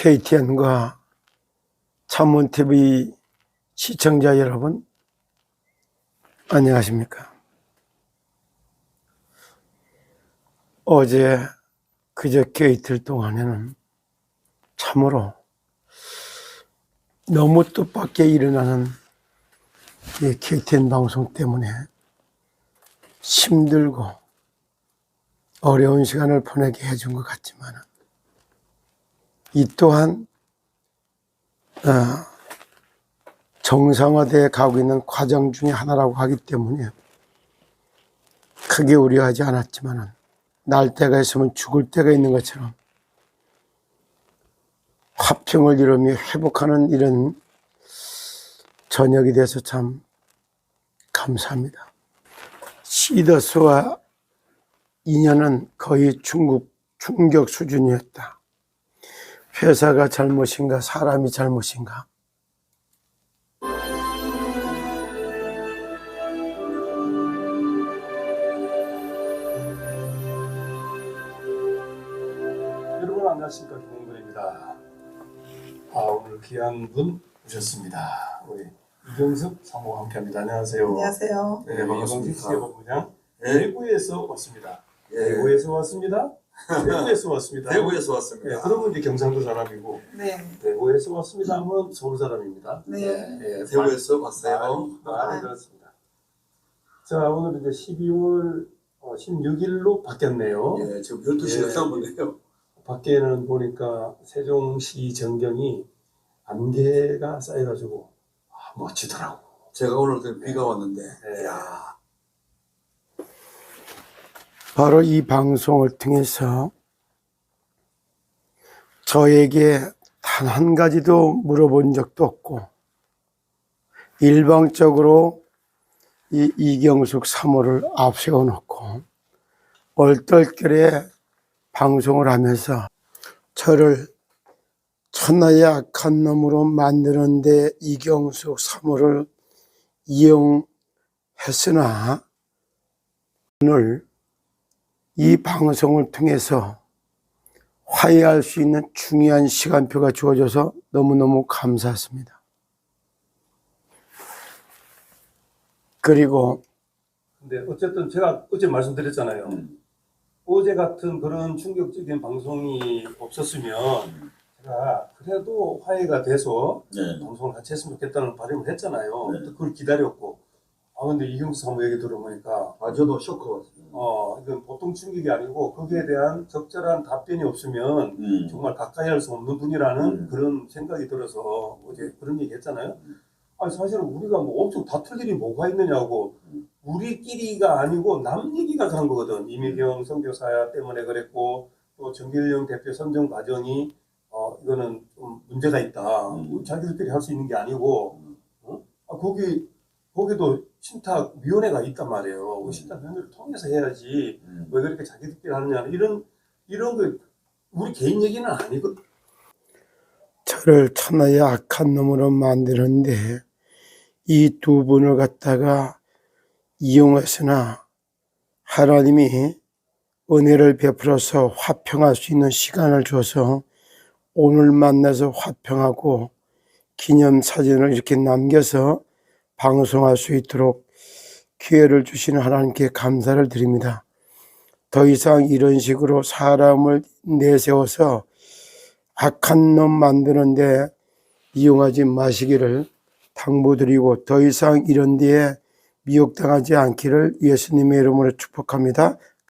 KTN과 참문TV 시청자 여러분, 안녕하십니까. 어제 그저께 이틀 동안에는 참으로 너무 뜻밖에 일어나는 이 KTN 방송 때문에 힘들고 어려운 시간을 보내게 해준 것 같지만 이 또한 어, 정상화되어 가고 있는 과정 중에 하나라고 하기 때문에 크게 우려하지 않았지만 날 때가 있으면 죽을 때가 있는 것처럼 화평을 이루며 회복하는 이런 저녁이 돼서 참 감사합니다. 시더스와 인연은 거의 중국 충격 수준이었다. 회사가 잘못인가 사람이 잘못인가 여러분 안녕하십니까 김홍근입니다. 아 오늘 귀한 분 오셨습니다. 우리 이경숙 사모와 함께합니다. 안녕하세요. 안녕하세요. 네, 이경숙 시대본부장 네. 대구에서 왔습니다. 예. 대구에서 왔습니다. 대구에서 왔습니다. 대구에서 네, 왔습니다. 그러면 이제 경상도 사람이고 네. 대구에서 왔습니다 하면 서울 사람입니다. 네. 네, 대구에서 많이, 왔어요. 많이 아. 들었습니다. 자 오늘 이제 12월 16일로 바뀌었네요. 예, 지금 12시에 예. 싸움을해요 밖에는 보니까 세종시 전경이 안개가 쌓여가지고 아, 멋지더라고. 제가 오늘 그 비가 왔는데, 네. 야 바로 이 방송을 통해서 저에게 단 한 가지도 물어본 적도 없고 일방적으로 이 이경숙 사모를 앞세워 놓고 얼떨결에 방송을 하면서 저를 천하의 악한 놈으로 만드는데 이경숙 사모를 이용했으나 오늘 이 방송을 통해서 화해할 수 있는 중요한 시간표가 주어져서 너무너무 감사했습니다. 그리고 근데 어쨌든 제가 어제 말씀드렸잖아요. 음. 어제 같은 그런 충격적인 방송이 없었으면 제가 그래도 화해가 돼서 네. 방송을 같이 했으면 좋겠다는 바람을 했잖아요. 네. 또 그걸 기다렸고. 아 근데 이경수 사모 얘기 들어보니까 아, 저도 쇼크 왔 어 이건 보통 충격이 아니고 거기에 대한 적절한 답변이 없으면 음. 정말 가까이 할 수 없는 분이라는 음. 그런 생각이 들어서 어제 그런 얘기 했잖아요. 음. 아니 사실은 우리가 뭐 엄청 다툴 일이 뭐가 있느냐고 음. 우리끼리가 아니고 남 얘기가 간 거거든. 이미경 선교사 때문에 그랬고 또 정길영 대표 선정 과정이 어 이거는 좀 문제가 있다. 음. 자기들끼리 할 수 있는 게 아니고 어? 아, 거기 거기도 신탁 위원회가 있단 말이에요. 그 신탁 위원회를 통해서 해야지 음. 왜 그렇게 자기들끼리 하느냐 이런 이런 거 우리 개인 얘기는 아니고 저를 천하의 악한 놈으로 만드는데 이 두 분을 갖다가 이용했으나 하나님이 은혜를 베풀어서 화평할 수 있는 시간을 줘서 오늘 만나서 화평하고 기념 사진을 이렇게 남겨서 방송할 수 있도록 기회를 주시는 하나님께 감사를 드립니다. 더 이상 이런 식으로 사람을 내세워서 악한 놈 만드는데 이용하지 마시기를 당부드리고 더 이상 이런 데에 미혹당하지 않기를 예수님의 이름으로 축복합니다.